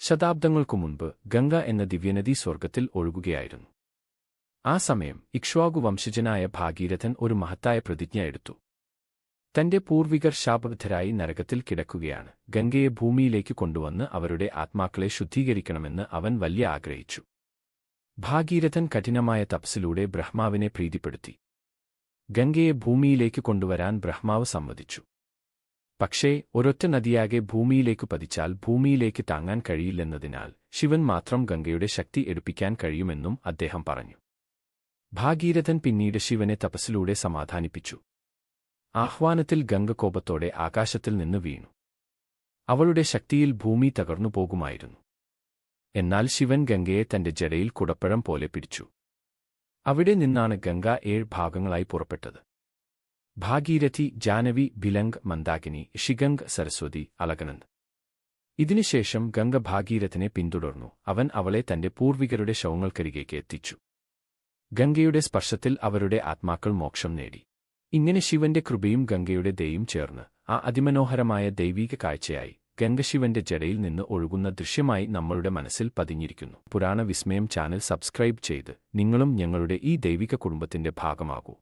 ശതാബ്ദങ്ങൾക്കു മുൻപ് ഗംഗ എന്ന ദിവ്യനദി സ്വർഗത്തിൽ ഒഴുകുകയായിരുന്നു. ആ സമയം ഇക്ഷ്വാകു വംശജനായ ഭാഗീരഥൻ ഒരു മഹത്തായ പ്രതിജ്ഞ എടുത്തു. തന്റെ പൂർവികർ ശാപബദ്ധരായി നരകത്തിൽ കിടക്കുകയാണ്. ഗംഗയെ ഭൂമിയിലേക്ക് കൊണ്ടുവന്ന് അവരുടെ ആത്മാക്കളെ ശുദ്ധീകരിക്കണമെന്ന് അവൻ വലിയ ആഗ്രഹിച്ചു. ഭാഗീരഥൻ കഠിനമായ തപസ്സിലൂടെ ബ്രഹ്മാവിനെ പ്രീതിപ്പെടുത്തി. ഗംഗയെ ഭൂമിയിലേക്ക് കൊണ്ടുവരാൻ ബ്രഹ്മാവ് സമ്മതിച്ചു. പക്ഷേ ഒരൊറ്റ നദിയാകെ ഭൂമിയിലേക്ക് പതിച്ചാൽ ഭൂമിയിലേക്ക് താങ്ങാൻ കഴിയില്ലെന്നതിനാൽ ശിവൻ മാത്രം ഗംഗയുടെ ശക്തി എടുപ്പിക്കാൻ കഴിയുമെന്നും അദ്ദേഹം പറഞ്ഞു. ഭാഗീരഥൻ പിന്നീട് ശിവനെ തപസ്സിലൂടെ സമാധാനിപ്പിച്ചു. ആഹ്വാനത്തിൽ ഗംഗ കോപത്തോടെ ആകാശത്തിൽ നിന്ന് വീണു. അവളുടെ ശക്തിയിൽ ഭൂമി തകർന്നു പോകുമായിരുന്നു. എന്നാൽ ശിവൻ ഗംഗയെ തന്റെ ജടയിൽ കുടപ്പഴം പോലെ പിടിച്ചു. അവിടെ നിന്നാണ് ഗംഗ ഏഴ് ഭാഗങ്ങളായി പുറപ്പെട്ടത്. ഭാഗീരഥി ജാനവി ഭിലംഗ് മന്ദാകിനി ഷിഗംഗ് സരസ്വതി അലകനന്ദ്. ഇതിനുശേഷം ഗംഗ ഭാഗീരഥനെ പിന്തുടർന്നു. അവൻ അവളെ തന്റെ പൂർവികരുടെ ശവങ്ങൾക്കരികേക്ക് എത്തിച്ചു. ഗംഗയുടെ സ്പർശത്തിൽ അവരുടെ ആത്മാക്കൾ മോക്ഷം നേടി. ഇങ്ങനെ ശിവന്റെ കൃപയും ഗംഗയുടെ ദയും ചേർന്ന് ആ അതിമനോഹരമായ ദൈവീക കാഴ്ചയായി ഗംഗശിവന്റെ ജടയിൽ നിന്ന് ഒഴുകുന്ന ദൃശ്യമായി നമ്മളുടെ മനസ്സിൽ പതിഞ്ഞിരിക്കുന്നു. പുരാണ വിസ്മയം ചാനൽ സബ്സ്ക്രൈബ് ചെയ്ത് നിങ്ങളും ഞങ്ങളുടെ ഈ ദൈവിക കുടുംബത്തിന്റെ ഭാഗമാകൂ.